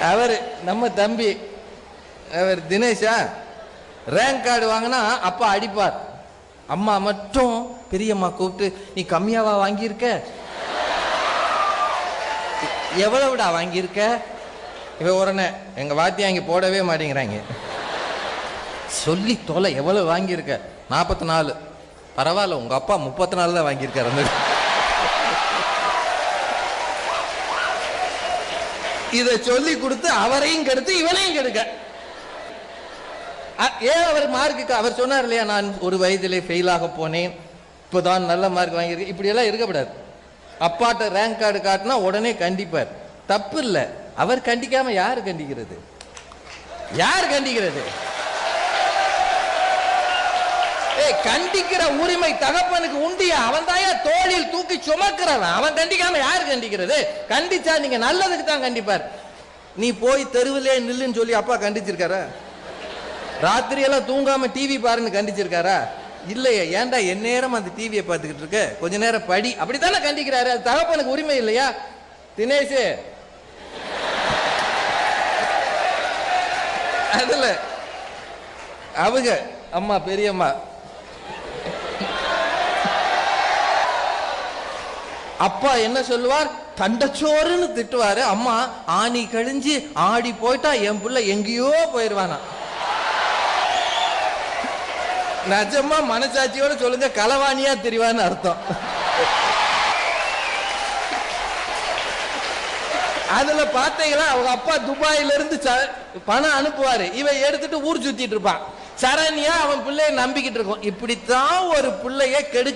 அவர் நம்ம தம்பி. அவர் Dinesha rank card வாங்கினா அப்பா அடிப்பார். அம்மா மட்டும் பெரியம்மா கூப்பிட்டு நீ கம்மியாவா வாங்கியிருக்க? எவ்வளவுடா வாங்கியிருக்க? இவன் உடனே எங்கள் வாத்தியா இங்கே போடவே மாட்டேங்கிறாங்க. சொல்லி தொலை எவ்வளோ வாங்கியிருக்க? நாற்பத்தி நாலு. பரவாயில்ல உங்கள் அப்பா முப்பத்தி நாலு தான் வாங்கியிருக்காரு அந்த இதை சொல்லி கொடுத்து அவரையும் கெடுத்து இவனையும் கெடுக்க. ஏன் அவர் மார்க்குக்கு அவர் சொன்னார் இல்லையா நான் ஒரு வயதிலே ஃபெயிலாக போனேன். இப்போ தான் நல்ல மார்க் வாங்கியிருக்கேன் இப்படியெல்லாம் இருக்கக்கூடாது அப்பாட்ட ரேங்க் கார்டு காட்டினா உடனே கண்டிப்பார். தப்பு இல்லை. அவர் கண்டிக்காம யார் கண்டிக்கிறது? யார் கண்டிக்கிறது? ஏய் கண்டிக்கிற உரிமை தகப்பனுக்கு உண்டியா அவன் தாயா தோளில் தூக்கி சுமக்கிறவன் அவன் கண்டிக்காம யார் கண்டிக்கிறது? கண்டிச்சா நீங்க நல்லதுக்கு தான் கண்டிப்பார். நீ போய் தெருவிலே நில்லுன்னு சொல்லி அப்பா கண்டிச்சிருக்காரா? ராத்திரியெல்லாம் தூங்காம டிவி பாருன்னு கண்டிச்சிருக்காரா? இல்லையா ஏன்டா என் நேரம் அந்த டிவியை பார்த்துக்கிட்டு இருக்க? கொஞ்ச நேரம் படி. அப்படித்தானே கண்டிக்கிறாரு? அது தகப்பனுக்கு உரிமை இல்லையா? தினேஷ். அதுல அவங்க அம்மா பெரியம்மா அப்பா என்ன சொல்லுவார்? தண்டச்சோறுன்னு திட்டுவாரு. அம்மா ஆணி கழிஞ்சு ஆடி போயிட்டா என் புள்ள எங்கேயோ போயிருவானா. நிஜமா மனசாட்சியோட சொல்லுங்க களவாணியா தெரிவான்னு அர்த்தம். அதுல பாத்தீங்களா அவங்க அப்பா துபாயில இருந்து ச- பணம் அனுப்புவாரு. இவன் எடுத்துட்டு ஊர் சுத்திட்டு இருப்பான். சரணியா அவன் பிள்ளைய நம்பிக்கிட்டு இருக்கும். இப்படித்தான் ஒரு பிள்ளைய கெடு